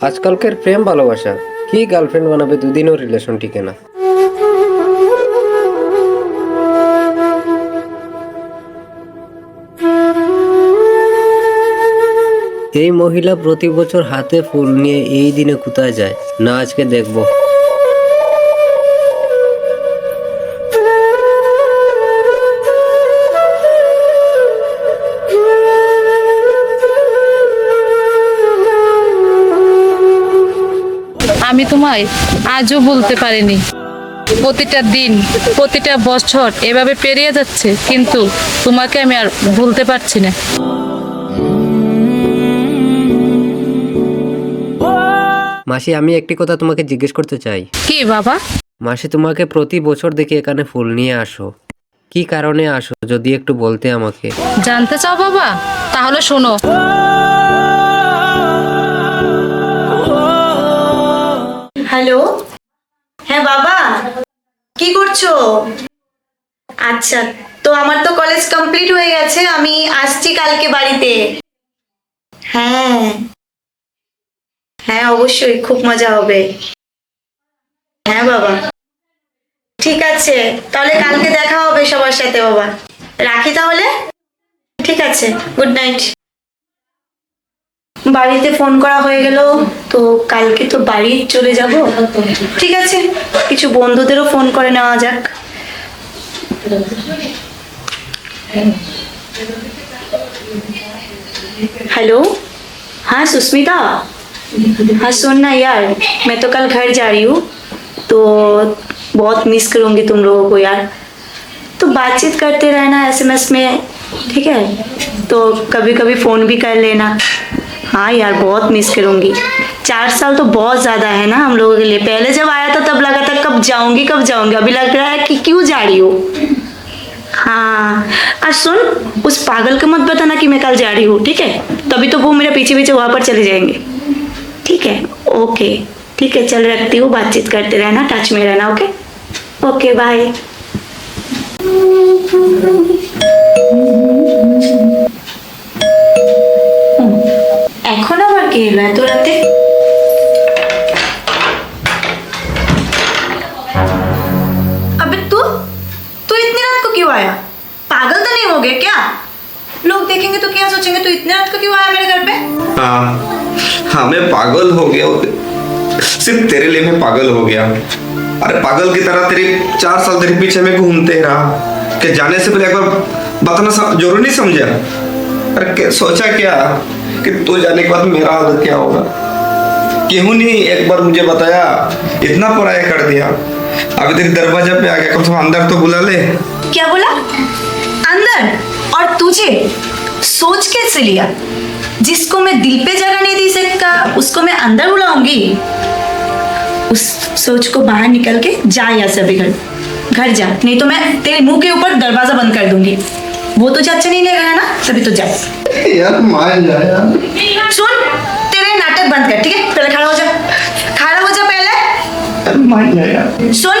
আজকালকার প্রেম ভালোবাসা, কি গার্লফ্রেন্ড বানাবে দুদিনও রিলেশন টিকে না। এই মহিলা প্রতি বছর হাতে ফুল নিয়ে এই দিনে কোথায় যায়? না আজকে দেখব। আমি তোমায় আজও বলতে পারিনি। প্রতিটা দিন প্রতিটা বছর এভাবে পেরিয়ে যাচ্ছে কিন্তু তোমাকে আমি আর ভুলতে পারছি না। মাসি আমি একটি কথা তোমাকে জিজ্ঞেস করতে চাই। কি বাবা? মাসি তোমাকে প্রতি বছর দেখি এখানে ফুল নিয়ে আসো। কি কারণে আসো যদি একটু বলতে আমাকে। জানতে চাও বাবা? তাহলে শোনো। হ্যালো? হ্যাঁ বাবা। কি করছ? আচ্ছা তো আমার তো কলেজ কমপ্লিট হয়ে গেছে, আমি আসছি কালকে বাড়িতে। হ্যাঁ। হ্যাঁ অবশ্যই, খুব মজা হবে। হ্যাঁ বাবা। ঠিক আছে, তাহলে কালকে দেখা হবে সবার সাথে, বাবা। রাখি তাহলে? ঠিক আছে গুড নাইট বাড়িতে ফোন করা হয়ে গেল তো কালকে তো বাড়ি চলে যাব ঠিক আছে কিছু বন্ধুদেরও ফোন করে নেওয়া যাক हेलो हाँ सुस्मिता हाँ सुन ना यार मैं तो कल घर जा रही हूँ तो बहुत मिस करूँगी तुम लोगों को यार तो बातचीत करते रहना एसएमएस में ठीक है तो कभी कभी फ़ोन भी कर लेना हाँ यार, बहुत मिस करूँगी। चार साल तो बहुत ज़्यादा है ना हम लोगों के लिए। पहले जब आया था, तब लगा था, कब जाऊँगी कब जाऊँगी? अभी लग रहा है कि क्यों जा रही हूँ? हाँ। और सुन, उस पागल को मत बताना कि मैं कल जा रही हूँ, ठीक है? तभी तो वो मेरे पीछे पीछे वहाँ पर चले जाएँगे। ठीक है? ओके ठीक है, चल रखती हूँ, बातचीत करते रहना टच में रहना ओके ओके बाय केला तुरते अबे तू? तू इतनी रात को क्यों आया? पागल तो नहीं हो गए क्या? लोग देखेंगे तो क्या सोचेंगे तू इतनी रात को क्यों आया मेरे घर पे? हाँ हाँ मैं पागल हो गया सिर्फ़ तेरे लिए मैं पागल हो गया अरे पागल की तरह तेरे चार साल तेरे पीछे मैं घूमते रहा। कि जाने से पहले एक बार बताना ज़रूरी नहीं समझा। अरे सोचा क्या? कि तू जाने के बाद मेरा हालत क्या होगा? क्यों नहीं एक बार मुझे बताया? इतना पराया कर दिया। अभी तेरे दरवाज़ा पे आ गया, कम से कम अंदर तो बुला ले। क्या बोला? अंदर? और तुझे? सोच कैसे लिया। जिसको मैं दिल पे जगह नहीं दे सकता, उसको मैं अंदर बुलाऊँगी। उस सोच को बाहर निकल के जा यहाँ से अभी घर। घर जा। नहीं तो मैं तेरे मुँह के ऊपर दरवाज़ा बंद कर दूँगी। वो तुझे अच्छा नहीं लगेगा ना? तभी तो जा। यार मान जा यार। सुन तेरे नाटक बंद कर ठीक है? पहले खड़ा हो जा। खड़ा हो जा पहले। मान जा यार। सुन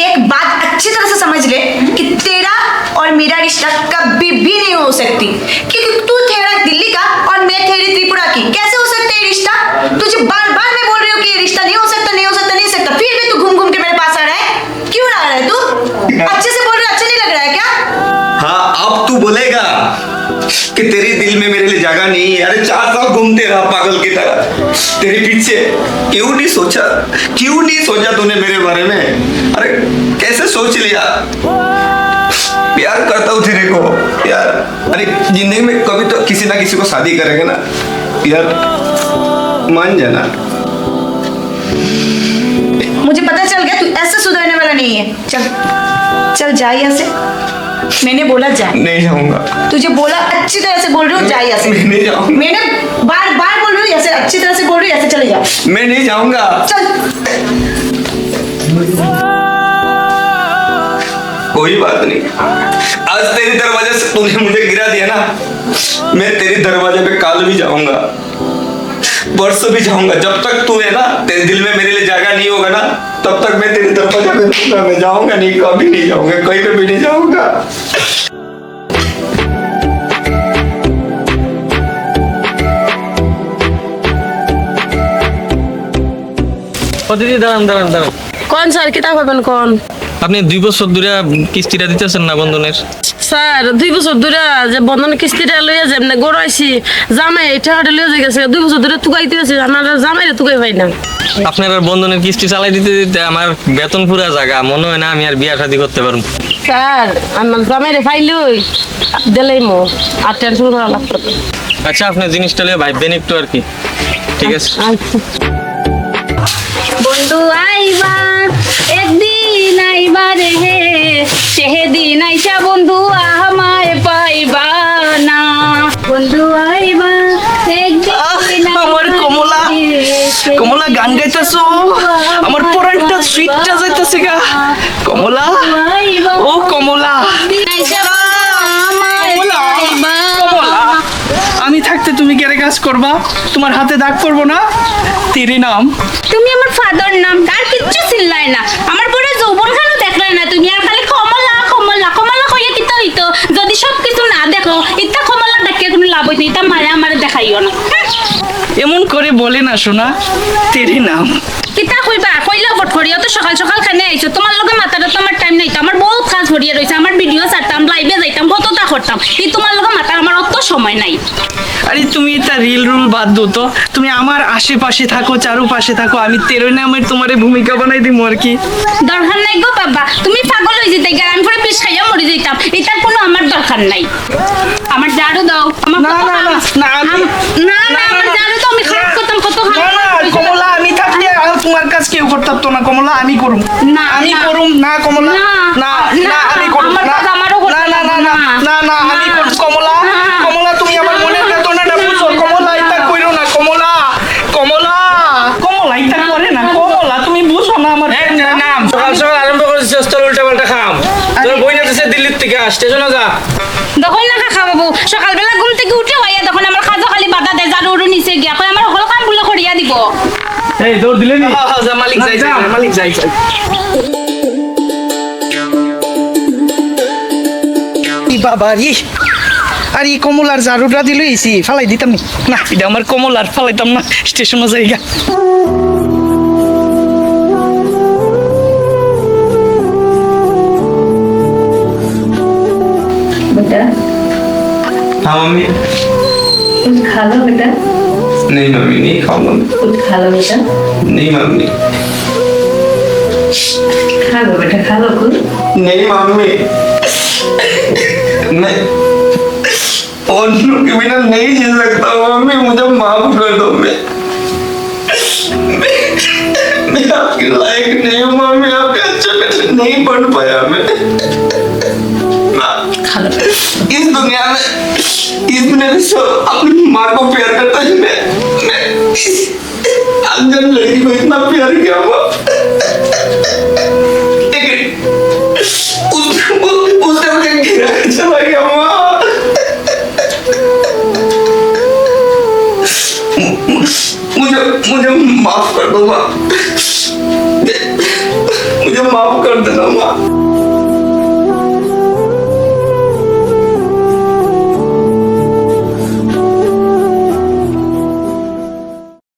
एक बात अच्छी तरह से समझ ले कि तेरा और मेरा रिश्ता कभी भी नहीं हो सकती। क्योंकि तू ठहरा दिल्ली का और मैं ठहरी त्रिपुरा की। कैसे हो सकता है रिश्ता? तुझे बार बार मैं बोल रही हूँ कि ये रिश्ता नहीं हो सकता। कि तेरे दिल में मेरे लिए जगह नहीं है। अरे चार साल घूमते रहा पागल की तरह। तेरे पीछे क्यों नहीं सोचा? क्यों नहीं सोचा तूने मेरे बारे में? अरे कैसे सोच लिया? प्यार करता हूँ तेरे को यार अरे ज़िंदगी में कभी तो किसी ना किसी को शादी करेंगे ना। यार मान जाना। मुझे पता चल गया, तू ऐसे सुधरने वाला नहीं है। चल चल जा यहाँ से। मैंने बोला जा। नहीं जाऊँगा। तुझे बोला अच्छी तरह से बोल रही हूँ जा यहाँ से। मैं नहीं जाऊँगा। मैंने बार बार बोल रही हूँ ऐसे अच्छी तरह से बोल रही हूँ ऐसे चले जाओ। मैं नहीं जाऊँगा। चल। कोई बात नहीं। आज तेरे दरवाजे से तूने मुझे गिरा दिया ना मैं तेरे दरवाजे पे काल भी जाऊँगा। परसों भी जाऊँगा। जब तक तू है ना तेरे दिल में मेरे लिए जगह नहीं होगा ना तब तक मैं तेरी तरफ जाते मैं जाऊंगा नहीं कभी नहीं जाऊंगा कहीं पे भी नहीं जाऊंगा। দিদি দাঁড়ান দাঁড়ান দাঁড়ান। কোন স্যার কিতাব করবেন কোন আপনি দুই বছর ধরে কিস্তিটা দিতেছেন না বন্ধনের? স্যার দুই বছর ধরে যে বন্ধন কিস্তিটা লইয়া যেমনে গড়াইছি জামাই এই টাকাটা লইয়া গেছে দুই বছর ধরে তুগাইতে আছে আমার জামাই তুগাই পাই না। আপনার আর বন্ধনের কিস্তি চালাই দিতে দিতে আমার বেতন পুরা জায়গা মনে হয় না আমি আর বিয়া শাদি করতে পারব। স্যার আমার জামাই রে ফাইলই দিলেই মো আর টেনশন করা লাগতো। আচ্ছা আপনি জিনিসটা লিয়ে ভাববেন একটু আর কি। ঠিক আছে। আচ্ছা। বন্ধু আইবা। একদিন বারে হে সেদিন আইসা বন্ধু আমায় পাইবা না। বন্ধু আইবা আমার কমলা কমলা গান গাইতেছো? আমার পরানটা সুইটটা যাইতেছে গা। কমলা ও কমলা। কমলা তুমি কেড়ে কাজ করবা? তোমার হাতে দাগ করব না? তেরে নাম। তুমি আমার ফাদার নাম আর কিচ্ছু চিল্লাই না। আমার পুরো যৌবন খানো দেখলে না তুমি আর খালি কমলা কমলা কমলা কইয়া কিতা হইতো? যদি সব কিছু না দেখো ইতা কমলা দেখে কোনো লাভ হইতো ইতা মারে আমার দেখাইও না। এমন করে বলে না শোনা তেরে নাম। কিতা কইবা কইলে বট করিও তো সকাল সকাল খানে আইছো? তোমার লগে মাথাটা তো আমার টাইম নাই তো। আমার বহুত কাজ ভরিয়া রইছে আমার ভিডিও ছাড়তাম লাইভে যাইতাম কতটা করতাম এই তোমার লগে মাথার আমার অত সময় নাই। আরে তুমি এটা রিল রুল বাদ দো তো। তুমি আমার আশেপাশে থাকো চারুপাশে থাকো আমি তেরে নামের তোমারে ভূমিকা বানাই দিব আর কি। দরকার নাই গো বাবা। তুমি পাগল হয়ে যেতে গেলাম করে পিস খাইয়া মরে যেতাম এটার কোনো আমার দরকার নাই। আমার ঝাড়ু দাও। আমার না, না, না, না, আমি- আম- না না না, আমার না। ঝাড়ু তো আমি খারাপ করতাম কত না হাত না হয়েছে। কমলা আমি থাকলে আর তোমার কাজ কেউ করতে পারতো না কমলা আমি করুম। না, আমি। করুম না কমলা। না, না আমি করুম। না না না না না। না না আমি। করুম কমলা। কমলা তুমি আমার মনের বেদনাটা বুঝো। কমলা এটা কইরো না কমলা। কমলা। কমলা এটা করে না। কমলা তুমি বুঝো না আমার নাম। সকাল সকাল আরম্ভ করেছিস তোর উল্টা পাল্টা খাম তোর বই না দিল্লির থেকে স্টেশনে যা। তখন না খা বাবু সকালবেলা ঘুম থেকে উঠে হইয়া তখন আমার খাজা খালি বাধা দেয় ঝাড়ু উড়ু নিচে গিয়া। এই দৌড় দিলে নি? হ্যাঁ, হ্যাঁ, মালিক যাই মালিক যাই বাবা রে। আর এই কমলার জারুটা দিল এসি ফালাই দিতাম না। এটা আমার কমলার ফালাইতাম না স্টেশনে জায়গা বেটা। হ্যাঁ, খালো বেটা? नहीं मम्मी नहीं खाऊंगा मैं। कुछ खा लो बेटा नहीं मम्मी खा लो बेटा खा लो कुछ नहीं मम्मी मैं और के बिना नहीं जी सकता मम्मी मुझे माफ कर दो मैं मैं- मैं आपके लायक नहीं हूँ मम्मी आपके अच्छे से नहीं पढ़ पाया मैं ना- खा लो इस दुनिया में इस दुनिया में सब अपनी माँ को मुझे माफ़ कर दो माँ। मुझे माफ़ कर देना माँ।